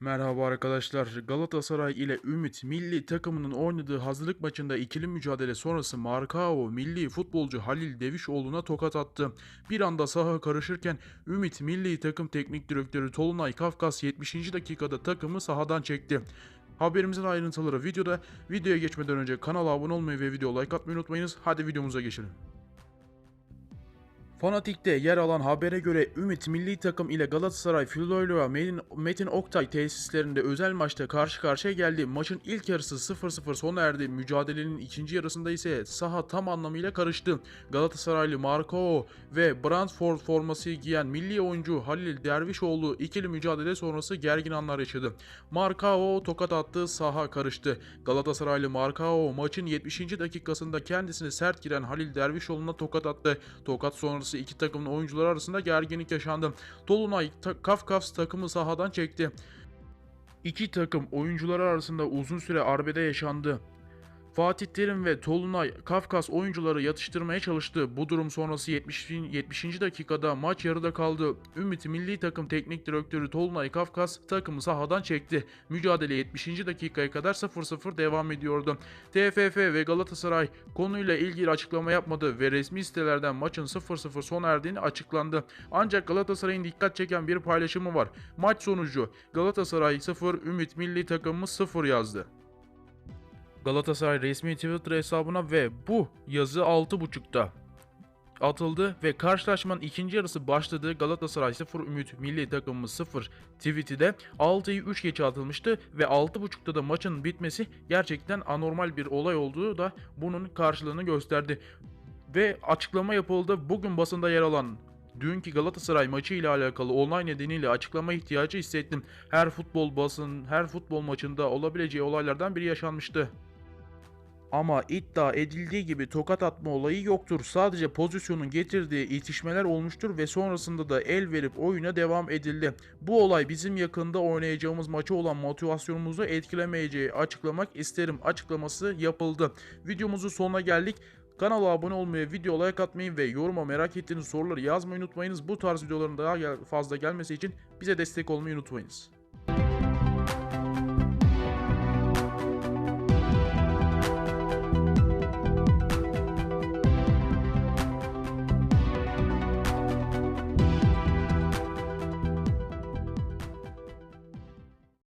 Merhaba arkadaşlar. Galatasaray ile Ümit milli takımının oynadığı hazırlık maçında ikili mücadele sonrası Markao milli futbolcu Halil Devişoğlu'na tokat attı. Bir anda saha karışırken Ümit milli takım teknik direktörü Tolunay Kafkas 70. dakikada takımı sahadan çekti. Haberimizin ayrıntıları videoda. Videoya geçmeden önce kanala abone olmayı ve video like atmayı unutmayınız. Hadi videomuza geçelim. Fanatik'te yer alan habere göre Ümit milli takım ile Galatasaray Florya'ya Metin, Oktay tesislerinde özel maçta karşı karşıya geldi. Maçın ilk yarısı 0-0 sona erdi. Mücadelenin ikinci yarısında ise saha tam anlamıyla karıştı. Galatasaraylı Marco ve Brentford forması giyen milli oyuncu Halil Dervişoğlu ikili mücadele sonrası gergin anlar yaşadı. Marcao tokat attı, saha karıştı. Galatasaraylı Marcao maçın 70. dakikasında kendisine sert giren Halil Dervişoğlu'na tokat attı. Tokat sonrası iki takımın oyuncuları arasında gerginlik yaşandı. Dolunay ta- Kafkas takımı sahadan çekti. İki takım oyuncuları arasında uzun süre arbede yaşandı. Fatih Terim ve Tolunay Kafkas oyuncuları yatıştırmaya çalıştı. Bu durum sonrası 70. 70. dakikada maç yarıda kaldı. Ümit milli takım teknik direktörü Tolunay Kafkas takımı sahadan çekti. Mücadele 70. dakikaya kadar 0-0 devam ediyordu. TFF ve Galatasaray konuyla ilgili açıklama yapmadı ve resmi sitelerden maçın 0-0 sona erdiğini açıklandı. Ancak Galatasaray'ın dikkat çeken bir paylaşımı var. Maç sonucu Galatasaray 0, Ümit milli takımımız 0 yazdı. Galatasaray resmi Twitter hesabına ve bu yazı 6.30'da atıldı ve karşılaşmanın ikinci yarısı başladı. Galatasaray 0 Ümit milli takımımız 0 tweet'i de 6'yı 3 geçe atılmıştı ve 6.30'da da maçın bitmesi gerçekten anormal bir olay olduğu da bunun karşılığını gösterdi. Ve açıklama yapıldı. Bugün basında yer alan dünkü Galatasaray maçı ile alakalı olay nedeniyle açıklama ihtiyacı hissettim. Her futbol basın, her futbol maçında olabileceği olaylardan biri yaşanmıştı. Ama iddia edildiği gibi tokat atma olayı yoktur. Sadece pozisyonun getirdiği itişmeler olmuştur ve sonrasında da el verip oyuna devam edildi. Bu olay bizim yakında oynayacağımız maçı olan motivasyonumuzu etkilemeyeceği açıklamak isterim açıklaması yapıldı. Videomuzun sonuna geldik. Kanala abone olmayı, video like atmayı ve yoruma merak ettiğiniz soruları yazmayı unutmayınız. Bu tarz videoların daha fazla gelmesi için bize destek olmayı unutmayınız.